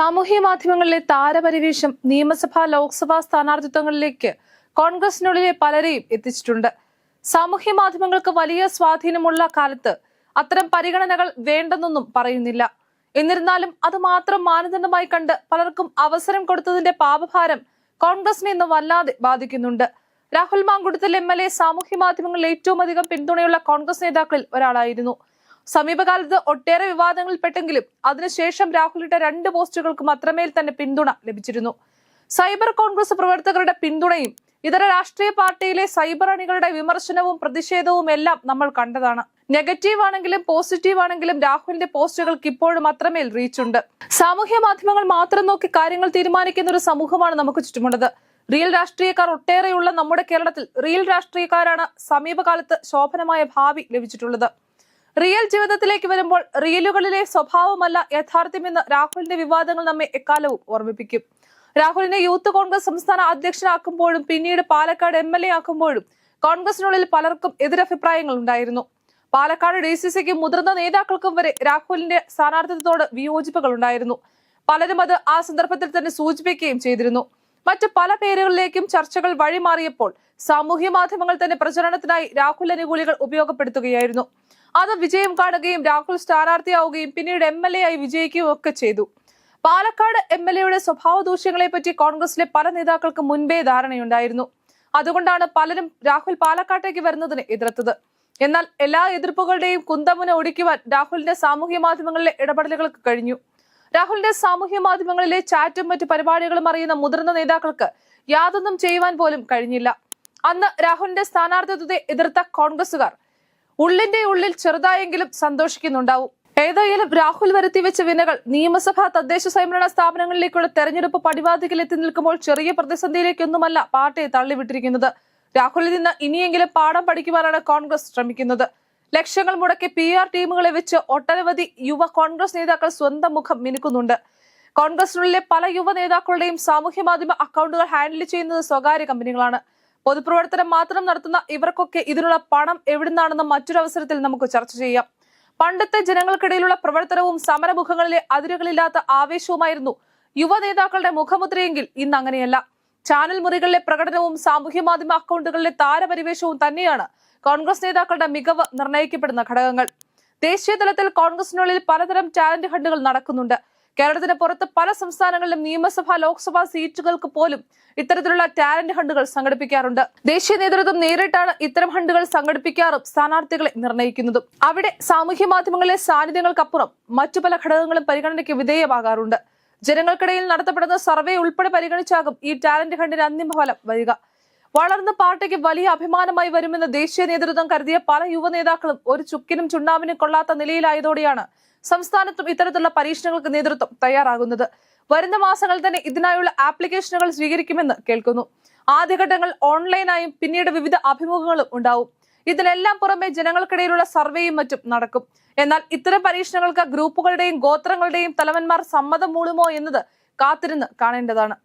സാമൂഹ്യ മാധ്യമങ്ങളിലെ താരപരിവേഷം നിയമസഭാ ലോക്സഭാ സ്ഥാനാർത്ഥിത്വങ്ങളിലേക്ക് കോൺഗ്രസിനുള്ളിലെ പലരെയും എത്തിച്ചിട്ടുണ്ട്. സാമൂഹ്യ മാധ്യമങ്ങൾക്ക് വലിയ സ്വാധീനമുള്ള കാലത്ത് അത്തരം പരിഗണനകൾ വേണ്ടെന്നൊന്നും പറയുന്നില്ല. എന്നിരുന്നാലും അത് മാത്രം മാനദണ്ഡമായി കണ്ട് പലർക്കും അവസരം കൊടുത്തതിന്റെ പാപഭാരം കോൺഗ്രസിനെ ഇന്ന് വല്ലാതെ ബാധിക്കുന്നുണ്ട്. Rahul Mankoottathil M L A സാമൂഹ്യ മാധ്യമങ്ങളിൽ ഏറ്റവും അധികം പിന്തുണയുള്ള കോൺഗ്രസ് നേതാക്കളിൽ ഒരാളായിരുന്നു. സമീപകാലത്ത് ഒട്ടേറെ വിവാദങ്ങളിൽപ്പെട്ടെങ്കിലും അതിനുശേഷം രാഹുലിന്റെ രണ്ട് പോസ്റ്റുകൾക്ക് മാത്രമേ തന്നെ പിന്തുണ ലഭിച്ചിരുന്നു. സൈബർ കോൺഗ്രസ് പ്രവർത്തകരുടെ പിന്തുണയും ഇതര രാഷ്ട്രീയ പാർട്ടിയിലെ സൈബർ അണികളുടെ വിമർശനവും പ്രതിഷേധവും എല്ലാം നമ്മൾ കണ്ടതാണ്. നെഗറ്റീവ് ആണെങ്കിലും പോസിറ്റീവ് ആണെങ്കിലും രാഹുലിന്റെ പോസ്റ്റുകൾക്ക് ഇപ്പോഴും അത്രമേൽ റീച്ച് ഉണ്ട്. സാമൂഹ്യ മാധ്യമങ്ങൾ മാത്രം നോക്കി കാര്യങ്ങൾ തീരുമാനിക്കുന്ന ഒരു സമൂഹമാണ് നമുക്ക് ചുറ്റുമുള്ളത്. റിയൽ രാഷ്ട്രീയക്കാർ ഒട്ടേറെയുള്ള നമ്മുടെ കേരളത്തിൽ റിയൽ രാഷ്ട്രീയക്കാരാണ് സമീപകാലത്ത് ശോഭനമായ ഭാവി ലഭിച്ചിട്ടുള്ളത്. റിയൽ ജീവിതത്തിലേക്ക് വരുമ്പോൾ റിയലുകളിലെ സ്വഭാവമല്ല യഥാർത്ഥ്യമെന്ന് രാഹുലിന്റെ വിവാദങ്ങൾ നമ്മെ എക്കാലവും ഓർമ്മിപ്പിക്കും. രാഹുലിനെ യൂത്ത് കോൺഗ്രസ് സംസ്ഥാന അധ്യക്ഷനാക്കുമ്പോഴും പിന്നീട് പാലക്കാട് എം എൽ എ ആക്കുമ്പോഴും കോൺഗ്രസിനുള്ളിൽ പലർക്കും എതിരഭിപ്രായങ്ങൾ ഉണ്ടായിരുന്നു. പാലക്കാട് ഡി സി സിക്കും മുതിർന്ന നേതാക്കൾക്കും വരെ രാഹുലിന്റെ സ്ഥാനാർത്ഥിത്വത്തോട് വിയോജിപ്പുകൾ ഉണ്ടായിരുന്നു. പലരും അത് ആ സന്ദർഭത്തിൽ തന്നെ സൂചിപ്പിക്കുകയും ചെയ്തിരുന്നു. മറ്റു പല പേരുകളിലേക്കും ചർച്ചകൾ വഴിമാറിയപ്പോൾ സാമൂഹ്യ മാധ്യമങ്ങൾ തന്നെ പ്രചരണത്തിനായി രാഹുൽ അനുകൂലികൾ ഉപയോഗപ്പെടുത്തുകയായിരുന്നു. അത് വിജയം കാണുകയും രാഹുൽ സ്ഥാനാർത്ഥിയാവുകയും പിന്നീട് എം എൽ എ ആയി വിജയിക്കുകയും ഒക്കെ ചെയ്തു. പാലക്കാട് എം എൽ എയുടെ സ്വഭാവ ദൂഷ്യങ്ങളെ പറ്റി കോൺഗ്രസിലെ പല നേതാക്കൾക്ക് മുൻപേ ധാരണയുണ്ടായിരുന്നു. അതുകൊണ്ടാണ് പലരും രാഹുൽ പാലക്കാട്ടേക്ക് വരുന്നതിന് എതിർത്തത്. എന്നാൽ എല്ലാ എതിർപ്പുകളുടെയും കുന്തമുന ഒടിക്കുവാൻ രാഹുലിന്റെ സാമൂഹ്യ മാധ്യമങ്ങളിലെ ഇടപെടലുകൾക്ക് കഴിഞ്ഞു. രാഹുലിന്റെ സാമൂഹ്യ മാധ്യമങ്ങളിലെ ചാറ്റും മറ്റു പരിപാടികളും അറിയുന്ന മുതിർന്ന നേതാക്കൾക്ക് യാതൊന്നും ചെയ്യുവാൻ പോലും കഴിഞ്ഞില്ല. അന്ന് രാഹുലിന്റെ സ്ഥാനാർത്ഥിത്വത്തെ എതിർത്ത കോൺഗ്രസുകാർ ഉള്ളിന്റെ ഉള്ളിൽ ചെറുതായെങ്കിലും സന്തോഷിക്കുന്നുണ്ടാവും. ഏതായാലും രാഹുൽ വരുത്തി വെച്ച വിനകൾ നിയമസഭാ തദ്ദേശ സ്വയംഭരണ സ്ഥാപനങ്ങളിലേക്കുള്ള തെരഞ്ഞെടുപ്പ് പടിവാതിക്കൽ എത്തി നിൽക്കുമ്പോൾ ചെറിയ പ്രതിസന്ധിയിലേക്കൊന്നുമല്ല പാർട്ടിയെ തള്ളിവിട്ടിരിക്കുന്നത്. രാഹുലിൽ നിന്ന് ഇനിയെങ്കിലും പാഠം പഠിക്കുവാനാണ് കോൺഗ്രസ് ശ്രമിക്കുന്നത്. ലക്ഷ്യങ്ങൾ മുടക്കി പി ആർ ടീമുകളെ വെച്ച് ഒട്ടനവധി യുവ കോൺഗ്രസ് നേതാക്കൾ സ്വന്തം മുഖം മിനുക്കുന്നുണ്ട്. കോൺഗ്രസിനുള്ളിലെ പല യുവ നേതാക്കളുടെയും സാമൂഹ്യ മാധ്യമ അക്കൗണ്ടുകൾ ഹാൻഡിൽ ചെയ്യുന്നത് സ്വകാര്യ കമ്പനികളാണ്. പൊതുപ്രവർത്തനം മാത്രം നടത്തുന്ന ഇവർക്കൊക്കെ ഇതിനുള്ള പണം എവിടുന്നാണെന്ന് മറ്റൊരു അവസരത്തിൽ നമുക്ക് ചർച്ച ചെയ്യാം. പണ്ടത്തെ ജനങ്ങൾക്കിടയിലുള്ള പ്രവർത്തനവും സമരമുഖങ്ങളിലെ അതിരുകളില്ലാത്ത ആവേശവുമായിരുന്നു യുവ നേതാക്കളുടെ മുഖമുദ്രയെങ്കിൽ ഇന്ന് അങ്ങനെയല്ല. ചാനൽ മുറികളിലെ പ്രകടനവും സാമൂഹ്യ മാധ്യമ അക്കൗണ്ടുകളിലെ താരപരിവേഷവും തന്നെയാണ് കോൺഗ്രസ് നേതാക്കളുടെ മികവ് നിർണയിക്കപ്പെടുന്ന ഘടകങ്ങൾ. ദേശീയ തലത്തിൽ കോൺഗ്രസിനുള്ളിൽ പലതരം ടാലന്റ് ഹണ്ടുകൾ നടക്കുന്നുണ്ട്. കേരളത്തിന് പുറത്ത് പല സംസ്ഥാനങ്ങളിലും നിയമസഭാ ലോക്സഭാ സീറ്റുകൾക്ക് പോലും ഇത്തരത്തിലുള്ള ടാലന്റ് ഹണ്ടുകൾ സംഘടിപ്പിക്കാറുണ്ട്. ദേശീയ നേതൃത്വം നേരിട്ടാണ് ഇത്തരം ഹണ്ടുകൾ സംഘടിപ്പിക്കാറും സ്ഥാനാർത്ഥികളെ നിർണയിക്കുന്നതും അവിടെ സാമൂഹ്യ മാധ്യമങ്ങളിലെ സാന്നിധ്യങ്ങൾക്കപ്പുറം മറ്റു പല ഘടകങ്ങളും പരിഗണനയ്ക്ക് വിധേയമാകാറുണ്ട്. ജനങ്ങൾക്കിടയിൽ നടത്തപ്പെടുന്ന സർവേ ഉൾപ്പെടെ പരിഗണിച്ചാകും ഈ ടാലന്റ് ഹണ്ടിന് അന്തിമഫലം വരിക. വളർന്ന പാർട്ടിക്ക് വലിയ അഭിമാനമായി വരുമെന്ന് ദേശീയ നേതൃത്വം കരുതിയ പല യുവ നേതാക്കളും ഒരു ചുക്കിനും ചുണ്ണാമ്പിനും കൊള്ളാത്ത നിലയിലായതോടെയാണ് സംസ്ഥാനത്തും ഇത്തരത്തിലുള്ള പരീക്ഷണങ്ങൾക്ക് നേതൃത്വം തയ്യാറാകുന്നത്. വരുന്ന മാസങ്ങൾ തന്നെ ഇതിനായുള്ള ആപ്ലിക്കേഷനുകൾ സ്വീകരിക്കുമെന്ന് കേൾക്കുന്നു. ആദ്യഘട്ടങ്ങൾ ഓൺലൈനായും പിന്നീട് വിവിധ അഭിമുഖങ്ങളും ഉണ്ടാവും. ഇതിനെല്ലാം പുറമെ ജനങ്ങൾക്കിടയിലുള്ള സർവേയും മറ്റും നടക്കും. എന്നാൽ ഇത്തരം പരീക്ഷണങ്ങൾക്ക് ഗ്രൂപ്പുകളുടെയും ഗോത്രങ്ങളുടെയും തലവന്മാർ സമ്മതം മൂളുമോ എന്നത് കാത്തിരുന്ന് കാണേണ്ടതാണ്.